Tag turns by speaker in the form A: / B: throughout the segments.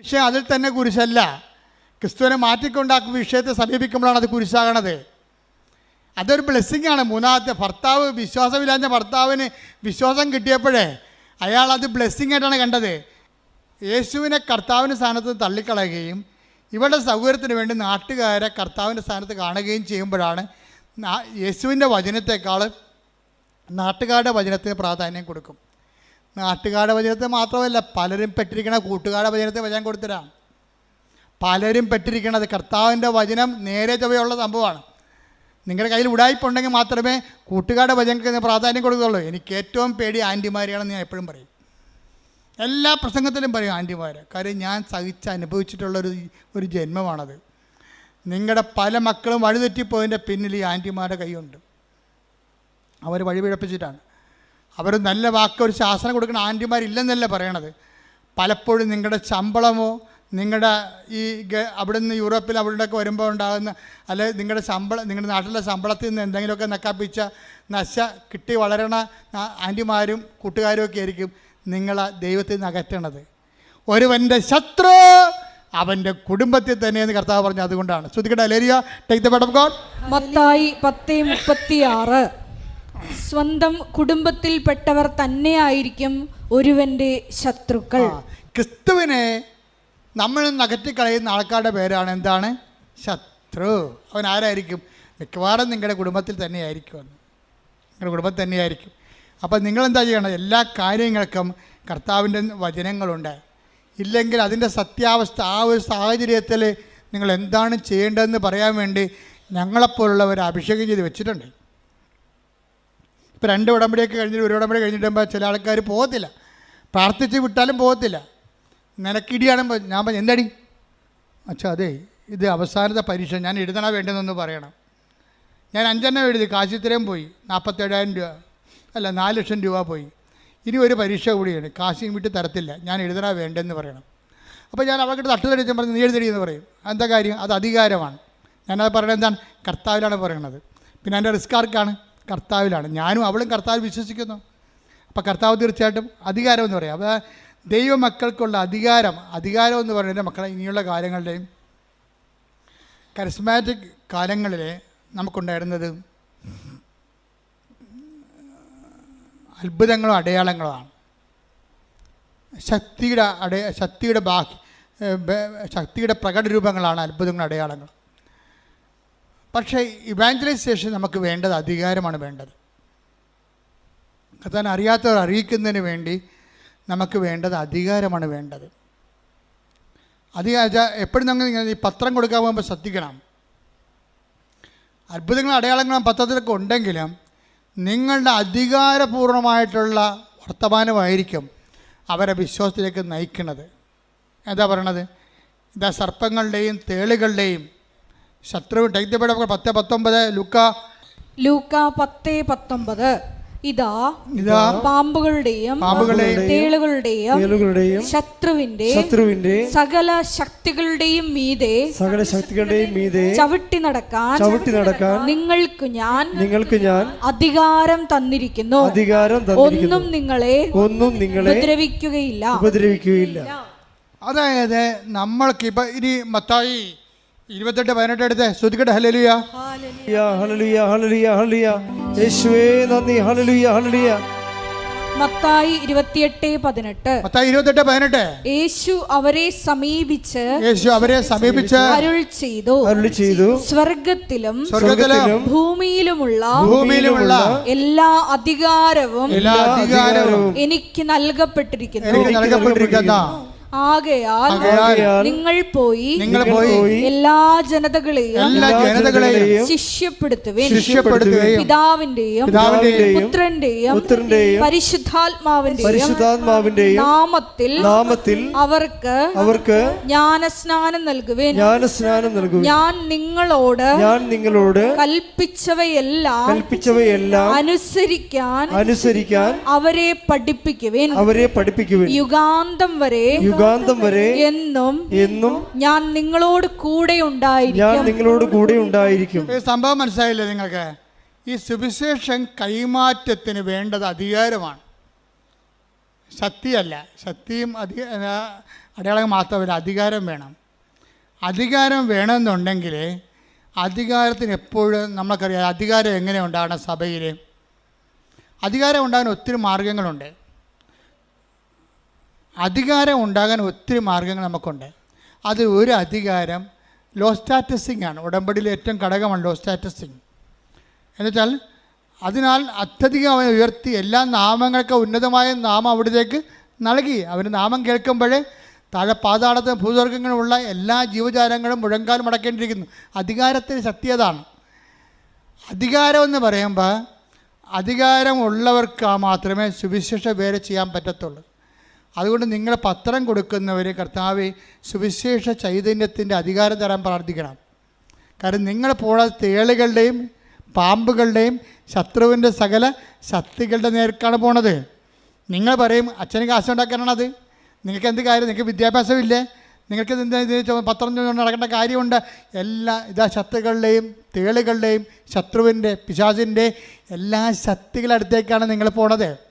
A: വിഷയം അതിൽ തന്നെ കുരിശല്ല. ക്രിസ്തുവിനെ മാറ്റിക്കൊണ്ടാക്കുന്ന വിഷയത്തെ സമീപിക്കുമ്പോഴാണ് അത് കുരിശാകണത്. അതൊരു ബ്ലെസ്സിങ് ആണ്. മൂന്നാമത്തെ ഭർത്താവ് വിശ്വാസമില്ലാത്ത ഭർത്താവിന് വിശ്വാസം കിട്ടിയപ്പോഴേ അയാൾ അത് ബ്ലെസ്സിങ് ആയിട്ടാണ് കണ്ടത്. യേശുവിനെ കർത്താവിന്റെ സ്ഥാനത്ത് തള്ളിക്കളയുകയും ഇവരുടെ സൗകര്യത്തിന് വേണ്ടി നാട്ടുകാരെ കർത്താവിന്റെ സ്ഥാനത്ത് കാണുകയും ചെയ്യുമ്പോഴാണ് യേശുവിന്റെ വചനത്തെക്കാൾ നാട്ടുകാരുടെ വചനത്തിന് പ്രാധാന്യം കൊടുക്കും. നാട്ടുകാരുടെ വചനത്തെ മാത്രമല്ല പലരും പെട്ടിരിക്കണ കൂട്ടുകാരുടെ വചനത്തെ വചനം കൊടുത്തരാം. പലരും പെട്ടിരിക്കണത് കർത്താവിന്റെ വചനം നേരെ ചൊവ്വയുള്ള സംഭവമാണ്. നിങ്ങളുടെ കയ്യിൽ ഉടായ്പുണ്ടെങ്കിൽ മാത്രമേ കൂട്ടുകാരുടെ വചനത്തിന് പ്രാധാന്യം കൊടുക്കുകയുള്ളൂ. എനിക്ക് ഏറ്റവും പേടി ആന്റിമാരെയാണെന്ന് ഞാൻ എപ്പോഴും പറയും. എല്ലാ പ്രസംഗത്തിലും പറയും ആന്റിമാർ കാര്യം ഞാൻ സഹിച്ച് അനുഭവിച്ചിട്ടുള്ളൊരു ഒരു ജന്മമാണത്. നിങ്ങളുടെ പല മക്കളും വഴിതെറ്റിപ്പോയതിന്റെ പിന്നിൽ ഈ ആന്റിമാരുടെ കൈയുണ്ട്. അവർ വഴി പിഴപ്പിച്ചിട്ടാണ് അവർ നല്ല വാക്ക് ഒരു ശാസനം കൊടുക്കുന്ന ആന്റിമാരില്ലെന്നല്ല പറയണത്? പലപ്പോഴും നിങ്ങളുടെ ശമ്പളമോ നിങ്ങളുടെ ഈ ഗ- അവിടുന്ന് യൂറോപ്പിൽ അവിടെയൊക്കെ വരുമ്പോൾ ഉണ്ടാകുന്ന അല്ലെ നിങ്ങളുടെ ശമ്പളം നിങ്ങളുടെ നാട്ടിലെ ശമ്പളത്തിൽ നിന്ന് എന്തെങ്കിലുമൊക്കെ നക്കാപ്പിച്ച നശ കിട്ടി വളരണ ആന്റിമാരും കൂട്ടുകാരും ഒക്കെ ആയിരിക്കും നിങ്ങളെ ദൈവത്തിൽ നിന്ന് അകറ്റണത്. ഒരുവന്റെ ശത്രു അവന്റെ കുടുംബത്തിൽ തന്നെയെന്ന് കർത്താവ് പറഞ്ഞു. അതുകൊണ്ടാണ്. ശ്രുതിക്കട്ടെ ലേരിയ take the of God
B: Mathayi പത്ത് മുപ്പത്തിയാറ്. സ്വന്തം കുടുംബത്തിൽപ്പെട്ടവർ തന്നെയായിരിക്കും ഒരുവന്റെ ശത്രുക്കൾ.
A: ക്രിസ്തുവിനെ നമ്മൾ നകറ്റിക്കളയുന്ന ആൾക്കാരുടെ പേരാണ് എന്താണ്? ശത്രു. അവൻ ആരായിരിക്കും? മിക്കവാറും നിങ്ങളുടെ കുടുംബത്തിൽ തന്നെയായിരിക്കും. നിങ്ങളുടെ കുടുംബത്തിൽ തന്നെയായിരിക്കും. അപ്പോൾ നിങ്ങളെന്താ ചെയ്യണം? എല്ലാ കാര്യങ്ങൾക്കും കർത്താവിന്റെ വചനങ്ങളുണ്ട്. ഇല്ലെങ്കിൽ അതിന്റെ സത്യാവസ്ഥ ആ ഒരു സാഹചര്യത്തിൽ നിങ്ങൾ എന്താണ് ചെയ്യേണ്ടതെന്ന് പറയാൻ വേണ്ടി ഞങ്ങളെപ്പോലുള്ളവർ അഭിഷേകം ചെയ്ത് വെച്ചിട്ടുണ്ട്. ഇപ്പോൾ രണ്ട് ഉടമ്പടിയൊക്കെ കഴിഞ്ഞിട്ട് ഒരു ഉടമ്പടി കഴിഞ്ഞിട്ടുമ്പോൾ ചില ആൾക്കാർ പോകത്തില്ല. പ്രാർത്ഥിച്ച് വിട്ടാലും പോകത്തില്ല. നിലക്കിടിയാണ് ഞാൻ പറഞ്ഞു എന്താടി? അച്ഛാ അതെ ഇത് അവസാനത്തെ പരീക്ഷ ഞാൻ എഴുതണ വേണ്ടതെന്ന് പറയണം. ഞാൻ അഞ്ചെണ്ണം എഴുതി കാശിത്രയും പോയി നാൽപ്പത്തേഴായിരം രൂപ. അല്ല നാല് ലക്ഷം രൂപ പോയി. ഇനി ഒരു പരീക്ഷ കൂടിയാണ് കാശിയും വിട്ട് തരത്തില്ല ഞാൻ എഴുതണ വേണ്ടെന്ന് പറയണം. അപ്പോൾ ഞാൻ അവർക്ക് തട്ടുതടിച്ചാൽ പറഞ്ഞു നീ എഴുതടി എന്ന് പറയും. എന്താ കാര്യം? അത് അധികാരമാണ്. ഞാനത് പറയണത് എന്താണ്? കർത്താവിലാണ് പറയണത് പിന്നെ എന്റെ റിസ്ക് ആർക്കാണ്? കർത്താവിലാണ്. ഞാനും അവളും കർത്താവ് വിശ്വസിക്കുന്നു. അപ്പോൾ കർത്താവ് തീർച്ചയായിട്ടും അധികാരം എന്ന് പറയാം. അപ്പോൾ ദൈവമക്കൾക്കുള്ള അധികാരം അധികാരം എന്ന് പറയുന്നത് മക്കളെ ഇനിയുള്ള കാര്യങ്ങളുടെയും കരിസ്മാറ്റിക് കാലങ്ങളിലെ നമുക്കുണ്ടായിരുന്നത് അത്ഭുതങ്ങളും അടയാളങ്ങളുമാണ്. ശക്തിയുടെ അടയ ശക്തിയുടെ പ്രകട ശക്തിയുടെ പ്രകടരൂപങ്ങളാണ് അത്ഭുതങ്ങളും അടയാളങ്ങളും. പക്ഷേ ഇവാഞ്ചലൈസേഷൻ നമുക്ക് വേണ്ടത് അധികാരമാണ് വേണ്ടത്. കർത്താൻ അറിയാത്തവർ അറിയിക്കുന്നതിന് വേണ്ടി നമുക്ക് വേണ്ടത് അധികാരമാണ് വേണ്ടത്. അധികാര എപ്പോഴും ഇങ്ങനെ ഈ പത്രം കൊടുക്കാൻ പോകുമ്പോൾ ശ്രദ്ധിക്കണം. അത്ഭുതങ്ങളും അടയാളങ്ങളും പത്രത്തിലൊക്കെ ഉണ്ടെങ്കിലും നിങ്ങളുടെ അധികാരപൂർണമായിട്ടുള്ള വർത്തമാനമായിരിക്കും അവരെ വിശ്വാസത്തിലേക്ക് നയിക്കുന്നത്. എന്താ പറയണത്? ഇതാ സർപ്പങ്ങളുടെയും തേളുകളുടെയും ശത്രു ടൈത്യപ്പെട പത്ത് പത്തൊമ്പത് ലുക്ക.
B: ലൂക്ക പത്ത് പത്തൊമ്പത്. ഇതാ
A: ഇതാ
B: പാമ്പുകളുടെയും
A: പാമ്പുകളുടെയും
B: തേളുകളുടെയും
C: തേളുകളുടെയും
B: ശത്രുവിന്റെ
C: ശത്രുവിന്റെ
B: സകല ശക്തികളുടെയും മീതെ
C: സകല ശക്തികളുടെയും മീതെ
B: ചവിട്ടി നടക്കാൻ
C: ചവിട്ടി നടക്കാൻ
B: നിങ്ങൾക്ക് ഞാൻ
C: നിങ്ങൾക്ക് ഞാൻ
B: അധികാരം തന്നിരിക്കുന്നു.
C: അധികാരം തന്നിരിക്കുന്നു.
B: ഒന്നും നിങ്ങളെ
C: ഒന്നും നിങ്ങളെ
B: ഉപദ്രവിക്കുകയില്ല.
C: ഉപദ്രവിക്കുകയില്ല.
A: അതായത് നമ്മൾക്ക് ഇപ്പൊ ഇനി മത്തായി ഇരുപത്തെട്ട് പതിനെട്ട് എടുത്ത്. ശ്രുതിക്കട്ടെ. Hallelujah
C: hallelujah, hallelujah, hallelujah. യേശുവേ നന്ദി. Hallelujah hallelujah.
B: മത്തായി ഇരുപത്തിയെട്ട് പതിനെട്ട്.
A: മത്തായി ഇരുപത്തെട്ട് പതിനെട്ട്.
B: യേശു അവരെ സമീപിച്ച്
A: യേശു അവരെ സമീപിച്ച്
B: അരുൾ ചെയ്തു.
C: അരുൾ ചെയ്തു.
B: സ്വർഗത്തിലും
A: സ്വർഗത്തിലും
B: ഭൂമിയിലുമുള്ള
A: ഭൂമിയിലുമുള്ള
B: എല്ലാ അധികാരവും
A: എല്ലാ അധികാരവും
B: എനിക്ക് നൽകപ്പെട്ടിരിക്കുന്നു.
A: എനിക്ക് നൽകപ്പെട്ടിരിക്കുന്ന
B: ആകയാൽ നിങ്ങൾ പോയി
A: നിങ്ങൾ പോയി
B: എല്ലാ ജനതകളെയും
A: എല്ലാ ജനതകളെയും ശിഷ്യപ്പെടുത്തുകയും
B: പിതാവിന്റെയും
A: പിതാവിന്റെയും
B: പുത്രന്റെയും
C: പുത്രന്റെയും
B: പരിശുദ്ധാത്മാവിന്റെയും
C: പരിശുദ്ധാത്മാവിന്റെയും
B: നാമത്തിൽ
C: നാമത്തിൽ
B: അവർക്ക്
C: അവർക്ക്
B: ജ്ഞാനസ്നാനം നൽകുവേൻ.
C: ജ്ഞാനസ്നാനം നൽകുക
B: ഞാൻ നിങ്ങളോട്
C: ഞാൻ നിങ്ങളോട്
B: കൽപ്പിച്ചവയെല്ലാം
C: കൽപ്പിച്ചവയെല്ലാം
B: അനുസരിക്കാൻ
C: അനുസരിക്കാൻ
B: അവരെ പഠിപ്പിക്കുവേൻ.
C: അവരെ പഠിപ്പിക്കുവേൻ.
B: യുഗാന്തം വരെ
C: യുഗാന്തം വരെ
B: എന്നും
C: എന്നും
B: ഞാൻ നിങ്ങളോട് കൂടെ
C: ഞാൻ
B: ഉണ്ടായിരിക്കും
C: നിങ്ങളോട് കൂടെ ഉണ്ടായിരിക്കും.
A: സംഭവം മനസ്സിലായില്ലേ നിങ്ങൾക്ക്? ഈ സുവിശേഷം കൈമാറ്റത്തിന് വേണ്ടത് അധികാരമാണ്. ശക്തിയല്ല ശക്തിയും അധിക അടയാളം മാത്രമല്ല അധികാരം വേണം. അധികാരം വേണമെന്നുണ്ടെങ്കിൽ അധികാരത്തിന് എപ്പോഴും നമുക്കറിയാം അധികാരം എങ്ങനെ ഉണ്ടാകണം സഭയിൽ? അധികാരം ഉണ്ടാകാൻ ഒത്തിരി മാർഗങ്ങളുണ്ട്. അധികാരം ഉണ്ടാകാൻ ഒത്തിരി മാർഗങ്ങൾ നമുക്കുണ്ട്. അത് ഒരു അധികാരം ലോ സ്റ്റാറ്റസിങ് ആണ്. ഉടമ്പടിയിൽ ഏറ്റവും ഘടകമാണ് ലോ സ്റ്റാറ്റസിങ് എന്നുവെച്ചാൽ അതിനാൽ അത്യധികം അവനെ ഉയർത്തി എല്ലാ നാമങ്ങൾക്ക് ഉന്നതമായ നാമം അവിടത്തേക്ക് നൽകി. അവന് നാമം കേൾക്കുമ്പോഴേ താഴെ പാതാളത്തിന് ഭൂസ്വർഗങ്ങളുമുള്ള എല്ലാ ജീവജാലങ്ങളും മുഴങ്കാലും അടക്കേണ്ടിയിരിക്കുന്നു. അധികാരത്തിന് ശക്തി അതാണ്. അധികാരം എന്ന് പറയുമ്പോൾ അധികാരമുള്ളവർക്ക് മാത്രമേ സുവിശേഷ വേല ചെയ്യാൻ പറ്റത്തുള്ളൂ. അതുകൊണ്ട് നിങ്ങൾ പത്രം കൊടുക്കുന്നവർ കർത്താവ് സുവിശേഷ ചൈതന്യത്തിന്റെ അധികാരം തരാൻ പ്രാർത്ഥിക്കണം. കാരണം നിങ്ങൾ പോണ തേളുകളുടെയും പാമ്പുകളുടെയും ശത്രുവിന്റെ സകല ശക്തികളുടെ നേർക്കാണ് പോണത്. നിങ്ങൾ പറയും അച്ഛന് കാശ് ഉണ്ടാക്കാനാണത് നിങ്ങൾക്ക് എന്ത് കാര്യം? നിങ്ങൾക്ക് വിദ്യാഭ്യാസമില്ലേ? നിങ്ങൾക്ക് എന്താ പത്രം നടക്കേണ്ട കാര്യമുണ്ട്? എല്ലാ ഇതാ ശത്രുക്കളുടെയും തേളുകളുടെയും ശത്രുവിന്റെ പിശാചിന്റെ എല്ലാ ശക്തികളടുത്തേക്കാണ് നിങ്ങൾ പോണത്.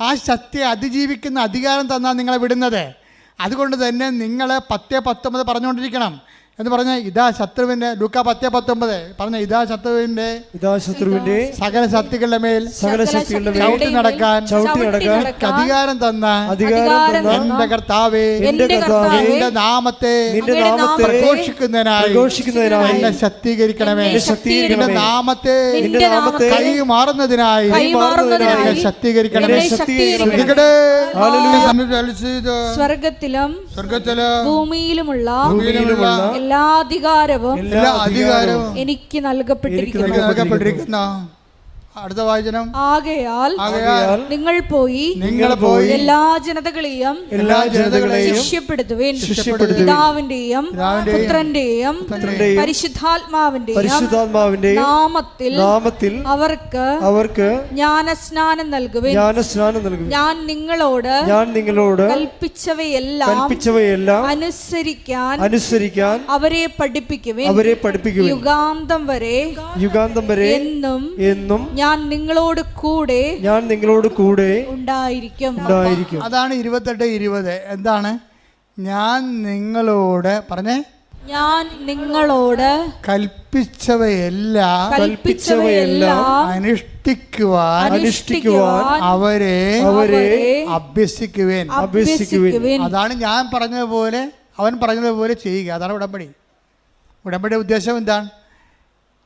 A: ആ ശക്തിയെ അതിജീവിക്കുന്ന അധികാരം തന്നാണ് നിങ്ങളെ വിടുന്നത്. അതുകൊണ്ട് തന്നെ നിങ്ങൾ പത്തേ പത്തൊമ്പത് പറഞ്ഞുകൊണ്ടിരിക്കണം. എന്ന് പറഞ്ഞാൽ ഇതാ ശത്രുവിന്റെ ലൂക്ക പത്തേ പത്തൊമ്പത് പറഞ്ഞ ഇതാ ശത്രുവിന്റെ
C: ഇതാ ശത്രുവിന്റെ
A: സകല ശക്തികളുടെ മേൽ
C: സകല ശക്തികളുടെ മേൽ
A: ചവിട്ടി നടക്കാൻ
C: ചവിട്ടി നടക്കാൻ
A: അധികാരം തന്ന
C: അധികാരം
A: എന്റെ കർത്താവേ
C: എന്റെ കർത്താവേ
A: നിന്റെ നാമത്തെ
C: നിന്റെ നാമത്തെ
A: പ്രഘോഷിക്കുന്നതിനായി
C: പ്രഘോഷിക്കുന്നതിനായി
A: എന്നെ ശക്തീകരിക്കണമേ.
B: എന്നെ
A: നിന്റെ
C: ശക്തീകരിക്കണമേ.
A: നാമത്തെ
C: നിന്റെ നാമത്തെ
A: കൈ മാറുന്നതിനായി എന്നെ ശക്തീകരിക്കണമേ.
B: സ്വർഗത്തിലും
A: സ്വർഗത്തിൽ
B: ഭൂമിയിലുമുള്ള
A: ഭൂമിയിലുമുള്ള
B: എല്ലാ അധികാരവും
A: എല്ലാ അധികാരവും
B: എനിക്ക് നൽകപ്പെട്ടിരിക്കുന്നു.
A: എനിക്ക് നൽകപ്പെട്ടിരിക്കുന്ന. അടുത്ത വാചനം.
B: ആകയാൽ
A: ആകയാൽ
B: നിങ്ങൾ പോയി
A: നിങ്ങൾ പോയി
B: എല്ലാ ജനതകളെയും
C: എല്ലാ ജനതകളെയും
B: ശിഷ്യപ്പെടുത്തുവേൻ.
C: ശിഷ്യപ്പെടുത്തുവിൻ.
B: പിതാവിന്റെയും പുത്രന്റെയും പരിശുദ്ധാത്മാവിന്റെയും
C: പരിശുദ്ധാത്മാവിന്റെ
B: നാമത്തിൽ
C: നാമത്തിൽ
B: അവർക്ക്
C: അവർക്ക്
B: ജ്ഞാനസ്നാനം നൽകുവേൻ.
C: ജ്ഞാനസ്നാനം നൽകും
B: ഞാൻ നിങ്ങളോട്
C: ഞാൻ നിങ്ങളോട്
B: കൽപ്പിച്ചവയെല്ലാം
C: കൽപ്പിച്ചവയെല്ലാം
B: അനുസരിക്കാൻ
C: അനുസരിക്കാൻ
B: അവരെ പഠിപ്പിക്കുവേൻ.
C: അവരെ പഠിപ്പിക്കുവേൻ.
B: യുഗാന്തം വരെ
C: യുഗാന്തം വരെ
B: എന്നും
C: എന്നും
B: ഞാൻ നിങ്ങളോട് കൂടെ
C: ഞാൻ നിങ്ങളോട് കൂടെ
B: ഉണ്ടായിരിക്കും.
C: ഉണ്ടായിരിക്കും.
A: അതാണ് ഇരുപത്തെട്ട് ഇരുപത്. എന്താണ്? ഞാൻ നിങ്ങളോട് പറഞ്ഞേ.
B: ഞാൻ നിങ്ങളോട്
A: കൽപ്പിച്ചവയെല്ലാം
B: കൽപ്പിച്ചവയെല്ലാം
A: അനുഷ്ഠിക്കുവാൻ
B: അനുഷ്ഠിക്കുവാൻ
A: അവരെ
C: അവരെ
A: അഭ്യസിക്കുവേൻ.
B: അഭ്യസിക്കുവേൻ.
A: അതാണ് ഞാൻ പറഞ്ഞതുപോലെ അവൻ പറഞ്ഞതുപോലെ ചെയ്യുക. അതാണ് ഉടമ്പടി. ഉടമ്പടി ഉദ്ദേശം എന്താണ്?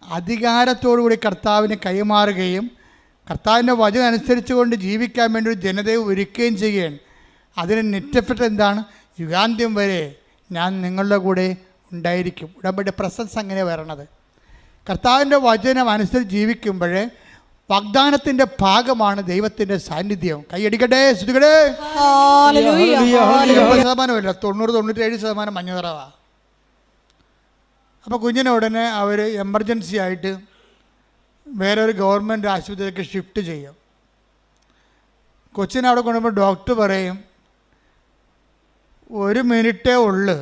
A: അധികാരത്തോടുകൂടി കർത്താവിന് കൈമാറുകയും കർത്താവിന്റെ വചനം അനുസരിച്ചുകൊണ്ട് ജീവിക്കാൻ വേണ്ടി ഒരു ജനതയെ ഒരുക്കുകയും ചെയ്യുകയാണ്. അതിന് നെറ്റപ്പെട്ട എന്താണ്? യുഗാന്ത്യം വരെ ഞാൻ നിങ്ങളുടെ കൂടെ ഉണ്ടായിരിക്കും. ഉടമ്പടി പ്രസൻസ് അങ്ങനെ വരണത്. കർത്താവിന്റെ വചനം അനുസരിച്ച് ജീവിക്കുമ്പോൾ വാഗ്ദാനത്തിന്റെ ഭാഗമാണ് ദൈവത്തിന്റെ സാന്നിധ്യം. കൈയടിക്കട്ടെ. എൺപത് ശതമാനമല്ല തൊണ്ണൂറ് തൊണ്ണൂറ്റേഴ് ശതമാനം മഞ്ഞ നിറവാണ് അപ്പോൾ കുഞ്ഞിനെ ഉടനെ അവർ എമർജൻസി ആയിട്ട് വേറെ ഒരു ഗവൺമെന്റ് ആശുപത്രിയിലേക്ക് ഷിഫ്റ്റ് ചെയ്യും. കൊച്ചിനെ അവിടെ കൊണ്ടുപോകുമ്പോൾ ഡോക്ടർ പറയും ഒരു മിനിറ്റേ ഉള്ളു.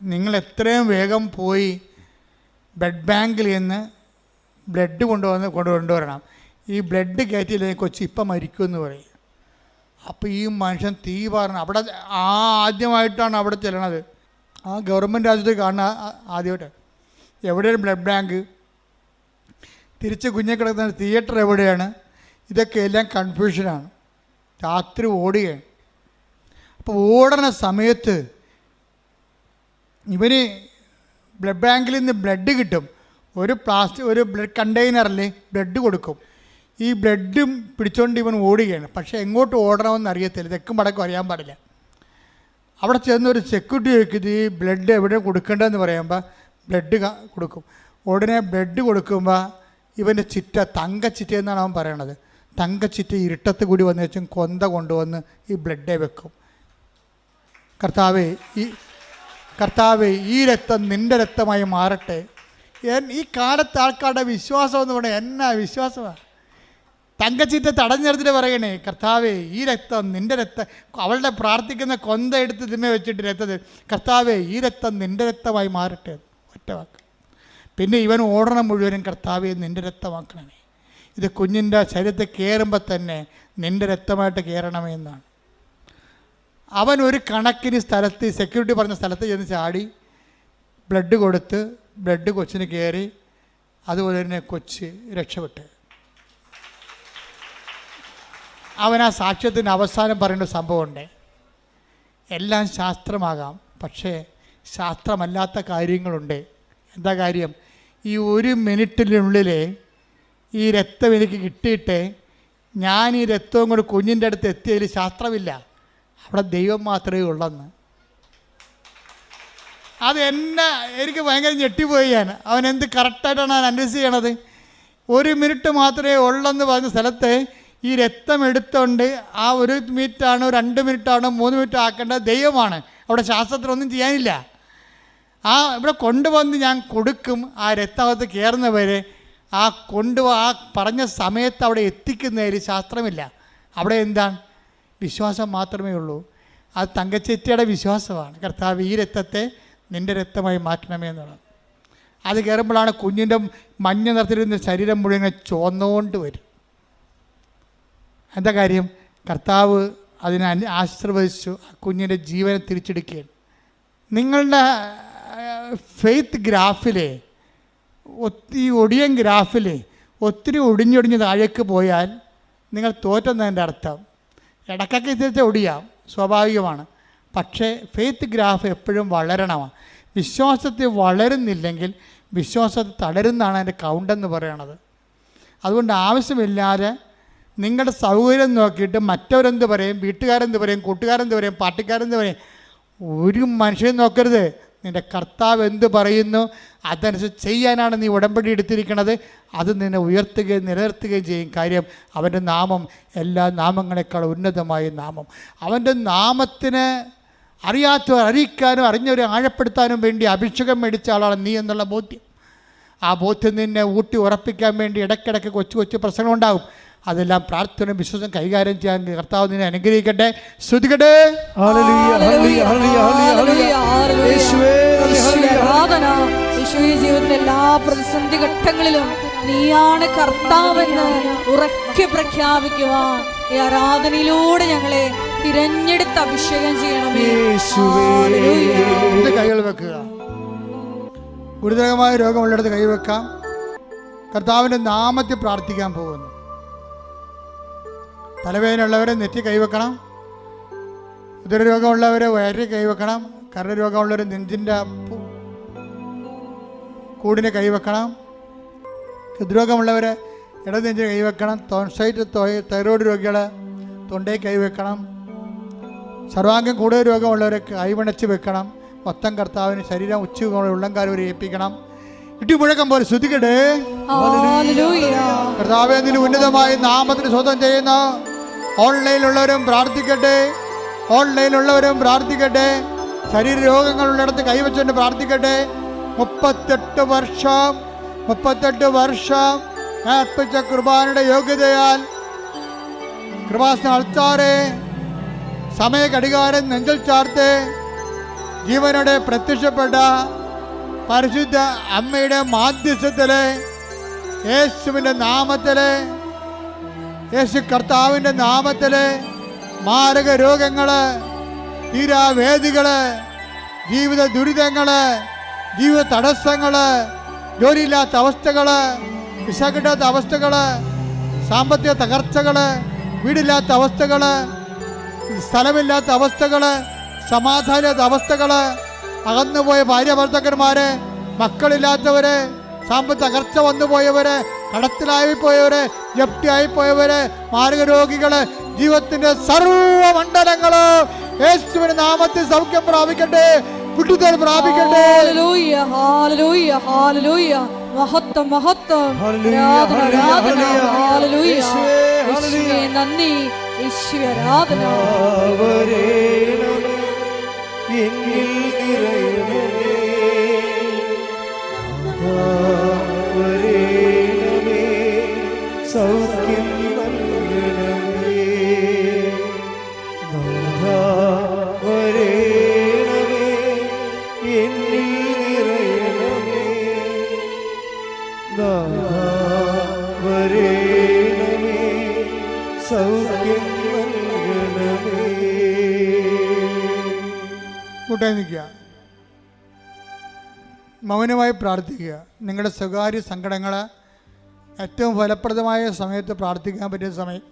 A: നിങ്ങൾ എത്രയും വേഗം പോയി ബ്ലഡ് ബാങ്കിൽ നിന്ന് ബ്ലഡ് കൊണ്ടുവന്ന് കൊണ്ട് കൊണ്ടുവരണം. ഈ ബ്ലഡ് കയറ്റിയില്ലെങ്കിൽ കൊച്ചി ഇപ്പം മരിക്കുമെന്ന് പറയും. അപ്പോൾ ഈ മനുഷ്യൻ തീ പറഞ്ഞു അവിടെ ആ ആദ്യമായിട്ടാണ് അവിടെ ചെല്ലണത്. ആ ഗവൺമെന്റ് ആശുപത്രി കാണുന്ന ആദ്യമായിട്ട്. എവിടെയാണ് ബ്ലഡ് ബാങ്ക് തിരിച്ച് കുഞ്ഞെ കിടക്കുന്ന തിയേറ്റർ എവിടെയാണ്? ഇതൊക്കെ എല്ലാം കൺഫ്യൂഷനാണ് രാത്രി ഓടുകയാണ്. അപ്പോൾ ഓടണ സമയത്ത് ഇവന് ബ്ലഡ് ബാങ്കിൽ നിന്ന് ബ്ലഡ് കിട്ടും. ഒരു പ്ലാസ്റ്റിക് ഒരു ബ്ലഡ് കണ്ടെയ്നറിൽ ബ്ലഡ് കൊടുക്കും. ഈ ബ്ലഡും പിടിച്ചുകൊണ്ട് ഇവൻ ഓടുകയാണ്. പക്ഷേ എങ്ങോട്ട് ഓടണമെന്ന് അറിയത്തില്ല. തെക്കും വടക്കും അറിയാൻ പാടില്ല. അവിടെ ചെന്ന് ഒരു സെക്യൂരിറ്റി ചോദിക്കും ഈ ബ്ലഡ് എവിടെ കൊടുക്കേണ്ടതെന്ന് പറയുമ്പോൾ ബ്ലഡ് കൊടുക്കും. ഉടനെ ബ്ലഡ് കൊടുക്കുമ്പോൾ ഇവന്റെ ചിറ്റ തങ്കച്ചിറ്റ എന്നാണ് അവൻ പറയണത്. തങ്കച്ചിറ്റ ഇരുട്ടത്ത് കൂടി വന്ന് വെച്ചും കൊന്ത കൊണ്ടുവന്ന് ഈ ബ്ലഡ് വെക്കും. കർത്താവേ ഈ കർത്താവേ ഈ രക്തം നിന്റെ രക്തമായി മാറട്ടെ. ഈ കാലത്ത് ആൾക്കാരുടെ വിശ്വാസം എന്ന് പറഞ്ഞാൽ എന്നാ വിശ്വാസമാണ് തങ്കച്ചിറ്റ തടഞ്ഞെടുത്തിട്ട് പറയണേ കർത്താവേ ഈ രക്തം നിന്റെ രക്തം അവളുടെ പ്രാർത്ഥിക്കുന്ന കൊന്ത എടുത്ത് തിന്മ വെച്ചിട്ട് രക്തത്തിൽ കർത്താവേ ഈ രക്തം നിന്റെ രക്തമായി മാറട്ടെ ഒറ്റ വാക്ക്. പിന്നെ ഇവൻ ഓടണം മുഴുവനും കർത്താവെ നിന്റെ രക്തമാക്കണമേ. ഇത് കുഞ്ഞിന്റെ ശരീരത്തിൽ കയറുമ്പോൾ തന്നെ നിന്റെ രക്തമായിട്ട് കയറണമേ എന്നാണ്. അവൻ ഒരു കണക്കിന് സ്ഥലത്ത് സെക്യൂരിറ്റി പറഞ്ഞ സ്ഥലത്ത് ചെന്ന് ചാടി ബ്ലഡ് കൊടുത്ത് ബ്ലഡ് കൊച്ചിന് കയറി അതുപോലെ തന്നെ കൊച്ച് രക്ഷപ്പെട്ട്. അവൻ ആ സാക്ഷ്യത്തിന് അവസാനം പറയേണ്ട സംഭവമുണ്ട്. എല്ലാം ശാസ്ത്രമാകാം പക്ഷേ ശാസ്ത്രമല്ലാത്ത കാര്യങ്ങളുണ്ട്. എന്താ കാര്യം? ഈ ഒരു മിനിറ്റിനുള്ളിൽ ഈ രക്തം എനിക്ക് കിട്ടിയിട്ട് ഞാൻ ഈ രക്തവും കൂടെ കുഞ്ഞിന്റെ അടുത്ത് എത്തിയതിൽ ശാസ്ത്രമില്ല. അവിടെ ദൈവം മാത്രമേ ഉള്ളെന്ന്. അത് എന്നെ എനിക്ക് ഭയങ്കര ഞെട്ടിപ്പോയി ഞാൻ. അവൻ എന്ത് കറക്റ്റായിട്ടാണ് ഞാൻ അനലൈസ് ചെയ്യണത്? ഒരു മിനിറ്റ് മാത്രമേ ഉള്ളെന്ന് പറഞ്ഞ സ്ഥലത്ത് ഈ രക്തം എടുത്തുകൊണ്ട് ആ ഒരു മിനിറ്റാണോ രണ്ട് മിനിറ്റാണോ മൂന്ന് മിനിറ്റ് ആക്കേണ്ട ദൈവമാണ്. അവിടെ ശാസ്ത്രത്തിലൊന്നും ചെയ്യാനില്ല. ആ ഇവിടെ കൊണ്ടുവന്ന് ഞാൻ കൊടുക്കും ആ രക്തകത്ത് കയറുന്നവരെ ആ കൊണ്ടു ആ പറഞ്ഞ സമയത്ത് അവിടെ എത്തിക്കുന്നതിൽ ശാസ്ത്രമില്ല. അവിടെ എന്താണ്? വിശ്വാസം മാത്രമേ ഉള്ളൂ. അത് തങ്കച്ചേറ്റിയുടെ വിശ്വാസമാണ്. കർത്താവ് ഈ രക്തത്തെ നിന്റെ രക്തമായി മാറ്റണമേ എന്നുള്ളത്. അത് കയറുമ്പോഴാണ് കുഞ്ഞിന്റെ മഞ്ഞ നിറത്തിലിരുന്ന ശരീരം മുഴുവൻ ചോന്നുകൊണ്ട് വരും. എന്താ കാര്യം? കർത്താവ് അതിനെ ആശീർവദിച്ചു ആ കുഞ്ഞിന്റെ ജീവനെ തിരിച്ചെടുക്കുകയാണ്. നിങ്ങളുടെ ഫെയ്ത്ത് ഗ്രാഫിലെ ഒത്തിരി ഒടിയൻ ഗ്രാഫിൽ ഒത്തിരി ഒടിഞ്ഞൊടിഞ്ഞ് താഴേക്ക് പോയാൽ നിങ്ങൾ തോറ്റെന്നതിന്റെ അർത്ഥം. ഇടക്കൊക്കെ ഇത്തിരി ഒടിയാം സ്വാഭാവികമാണ്. പക്ഷേ ഫെയ്ത്ത് ഗ്രാഫ് എപ്പോഴും വളരണമാണ്. വിശ്വാസത്തെ വളരുന്നില്ലെങ്കിൽ വിശ്വാസത്തിൽ തളരുന്നതാണ് അതിന്റെ കൗണ്ടെന്ന് പറയണത്. അതുകൊണ്ട് ആവശ്യമില്ലാതെ നിങ്ങളുടെ സൗകര്യം നോക്കിയിട്ട് മറ്റവരെന്ത് പറയും? വീട്ടുകാരെന്ത് പറയും? കൂട്ടുകാരെന്ത് പറയും? പാർട്ടിക്കാരെന്ത് പറയും? ഒരു മനുഷ്യൻ നോക്കരുത്. നിന്റെ കർത്താവ് എന്ത് പറയുന്നു? അതനുസരിച്ച് ചെയ്യാനാണ് നീ ഉടമ്പടി എടുത്തിരിക്കുന്നത് അത് നിന്നെ ഉയർത്തുകയും നിലനിർത്തുകയും ചെയ്യും. കാര്യം അവന്റെ നാമം എല്ലാ നാമങ്ങളെക്കാൾ ഉന്നതമായ നാമം. അവന്റെ നാമത്തിന് അറിയാത്തവർ അറിയിക്കാനും അറിഞ്ഞവരെ ആഴപ്പെടുത്താനും വേണ്ടി അഭിഷേകം മേടിച്ച ആളാണ് നീ എന്നുള്ള ബോധ്യം. ആ ബോധ്യം നിന്നെ ഊട്ടി ഉറപ്പിക്കാൻ വേണ്ടി ഇടയ്ക്കിടയ്ക്ക് കൊച്ചു കൊച്ചു പ്രശ്നങ്ങൾ ഉണ്ടാകും അതെല്ലാം പ്രാർത്ഥന വിശ്വാസം കൈകാര്യം ചെയ്യാൻ കർത്താവ് നിന്നെ അനുഗ്രഹിക്കട്ടെ. ശ്രുതികട്ടെ
B: ജീവിതത്തിലെ എല്ലാ പ്രതിസന്ധി ഘട്ടങ്ങളിലും നീയാണ് കർത്താവെന്ന് ഉറക്കെ പ്രഖ്യാപിക്കുവാൻ ഈ ആരാധനയിലൂടെ ഞങ്ങളെ തിരഞ്ഞെടുത്ത് അഭിഷേകം ചെയ്യണമേ.
A: കൈകൾ വെക്കുക. ഗുരുതരമായ രോഗമുള്ളിടത്ത് കൈവെക്കാം കർത്താവിന്റെ നാമത്തിൽ പ്രാർത്ഥിക്കാൻ പോകുന്നു. തലവേദനയുള്ളവരെ നെറ്റി കൈവെക്കണം. ഉദരരോഗമുള്ളവരെ വയറിൽ കൈവെക്കണം. കരരോഗമുള്ളവർ നെഞ്ചിന്റെ കൂടിന് കൈവെക്കണം. ഹൃദ്രോഗമുള്ളവരെ ഇടനെഞ്ചിന് കൈവെക്കണം. തോൺസൈറ്റ് തൈറോയ്ഡ് രോഗികൾ തൊണ്ടയിൽ കൈവെക്കണം. സർവാംഗം കൂടുതൽ രോഗമുള്ളവരെ കൈവണച്ച് വെക്കണം. മൊത്തം കർത്താവിന് ശരീരം ഉച്ച ഉള്ളംകാലം വരെ ഏൽപ്പിക്കണം. ഇടിമുഴക്കം പോലെ ശ്രുതികടേ. കർത്താവെ നിന് ഉന്നതമായ നാമത്തിന് സ്വന്തം ചെയ്യുന്ന. ഓൺലൈനിലുള്ളവരും പ്രാർത്ഥിക്കട്ടെ. ഓൺലൈനിലുള്ളവരും പ്രാർത്ഥിക്കട്ടെ. ശരീര രോഗങ്ങളുള്ളിടത്ത് കൈവച്ചുകൊണ്ട് പ്രാർത്ഥിക്കട്ടെ. മുപ്പത്തെട്ട് വർഷം മുപ്പത്തെട്ട് വർഷം അർപ്പിച്ച കുർബാനയുടെ യോഗ്യതയാൽ കൃപാസന അൾത്താറെ സമയ ഘടികാരം നെഞ്ചൽ ചാർത്ത് ജീവനോടെ പ്രത്യക്ഷപ്പെട്ട പരിശുദ്ധ അമ്മയുടെ മാധ്യസ്ഥത്തിലെ യേശുവിന്റെ നാമത്തിൽ യേശു കർത്താവിന്റെ നാമത്തിൽ മാരക രോഗങ്ങൾ തീരാവേദികൾ ജീവിത ദുരിതങ്ങൾ ജീവിത തടസ്സങ്ങൾ ജോലിയില്ലാത്ത അവസ്ഥകൾ വിസ കിട്ടാത്ത അവസ്ഥകൾ സാമ്പത്തിക തകർച്ചകൾ വീടില്ലാത്ത അവസ്ഥകൾ സ്ഥലമില്ലാത്ത അവസ്ഥകൾ സമാധാനമില്ലാത്ത അവസ്ഥകൾ അകന്നുപോയ ഭാര്യ ഭർത്താക്കന്മാര് മക്കളില്ലാത്തവര് സാമ്പത്തിക തകർച്ച വന്നുപോയവര് കടത്തിലായി പോയവര് ജപ്തിയായി പോയവര് മാരക രോഗികൾ ജീവിതത്തിന്റെ സർവ മണ്ഡലങ്ങൾ യേശുവിന്റെ നാമത്തിൽ സൗഖ്യം പ്രാപിക്കട്ടെ വിട്ടുതൽ പ്രാപിക്കട്ടെ.
B: മഹത്വം മഹത്വം.
C: ഹല്ലേലൂയ,
B: ഈശ്വരാധന
C: ഹല്ലേലൂയ,
B: ആരാധന.
A: മൗനമായി പ്രാർത്ഥിക്കുക. നിങ്ങളുടെ സ്വകാര്യ സങ്കടങ്ങൾ ഏറ്റവും ഫലപ്രദമായ സമയത്ത് പ്രാർത്ഥിക്കാൻ പറ്റിയ സമയം.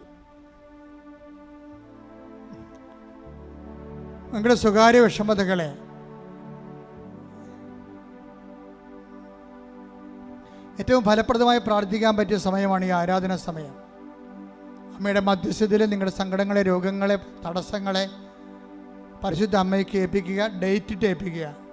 A: നിങ്ങളുടെ സ്വകാര്യ വിഷമതകളെ ഏറ്റവും ഫലപ്രദമായി പ്രാർത്ഥിക്കാൻ പറ്റിയ സമയമാണ് ഈ ആരാധന സമയം. അമ്മയുടെ മധ്യസ്ഥതയിൽ നിങ്ങളുടെ സങ്കടങ്ങളെ രോഗങ്ങളെ തടസ്സങ്ങളെ പരിശുദ്ധ അമ്മയ്ക്ക് ഏൽപ്പിക്കുക ഡേറ്റിട്ട് ഏൽപ്പിക്കുക.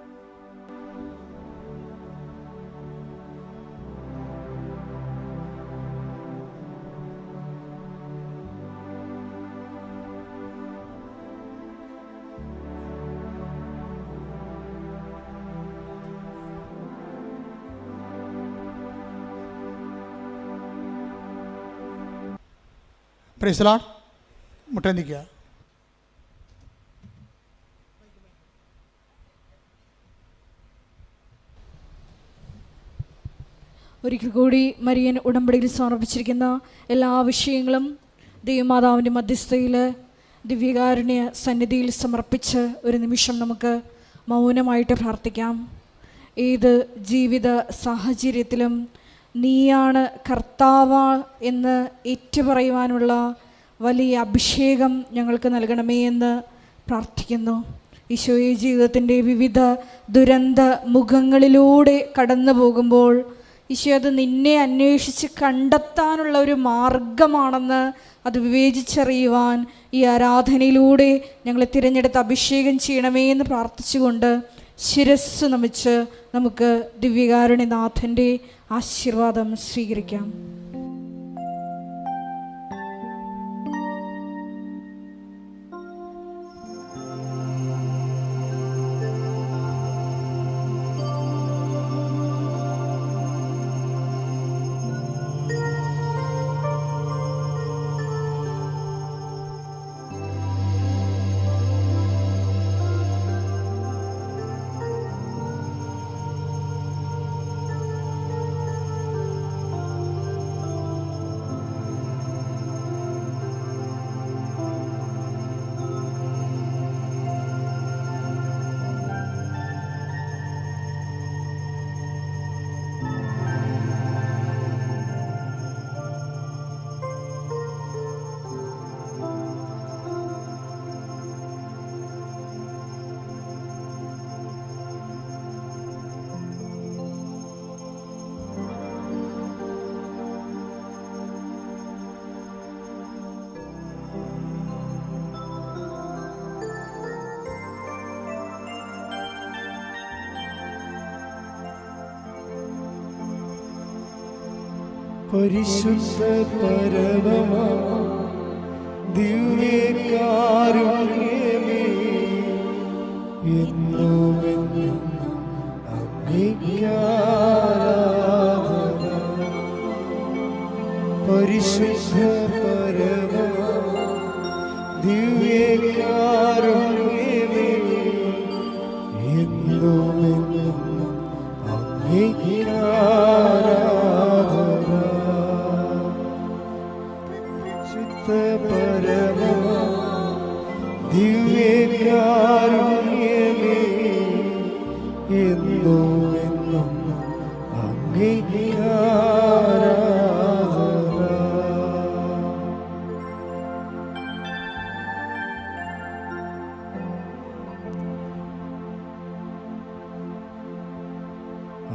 A: പ്രൈസലാ മുട്ട നിൽക്കുക.
B: ഒരിക്കൽ കൂടി മരിയൻ ഉടമ്പടിയിൽ സമർപ്പിച്ചിരിക്കുന്ന എല്ലാ വിഷയങ്ങളും ദൈവമാതാവിന്റെ മധ്യസ്ഥയിൽ ദിവ്യകാരുണ്യ സന്നിധിയിൽ സമർപ്പിച്ച് ഒരു നിമിഷം നമുക്ക് മൗനമായിട്ട് പ്രാർത്ഥിക്കാം. ഏത് ജീവിത സാഹചര്യത്തിലും നീയാണ് കർത്താവ എന്ന് ഏറ്റുപറയുവാനുള്ള വലിയ അഭിഷേകം ഞങ്ങൾക്ക് നൽകണമേ എന്ന് പ്രാർത്ഥിക്കുന്നു. ഈശോയെ ജീവിതത്തിന്റെ വിവിധ ദുരന്ത മുഖങ്ങളിലൂടെ കടന്നു പോകുമ്പോൾ ഈശോ അത് നിന്നെ അന്വേഷിച്ച് കണ്ടെത്താനുള്ള ഒരു മാർഗമാണെന്ന് അത് വിവേചിച്ചറിയുവാൻ ഈ ആരാധനയിലൂടെ ഞങ്ങളെ തിരഞ്ഞെടുത്ത് അഭിഷേകം ചെയ്യണമേ എന്ന് പ്രാർത്ഥിച്ചുകൊണ്ട് ശിരസ് നമിച്ച് നമുക്ക് ദിവ്യകാരുണ്യനാഥന്റെ ആശീർവാദം സ്വീകരിക്കാം.
C: പരിശുദ്ധ പരമമാ ദിവ്യകാരുണ്യമേ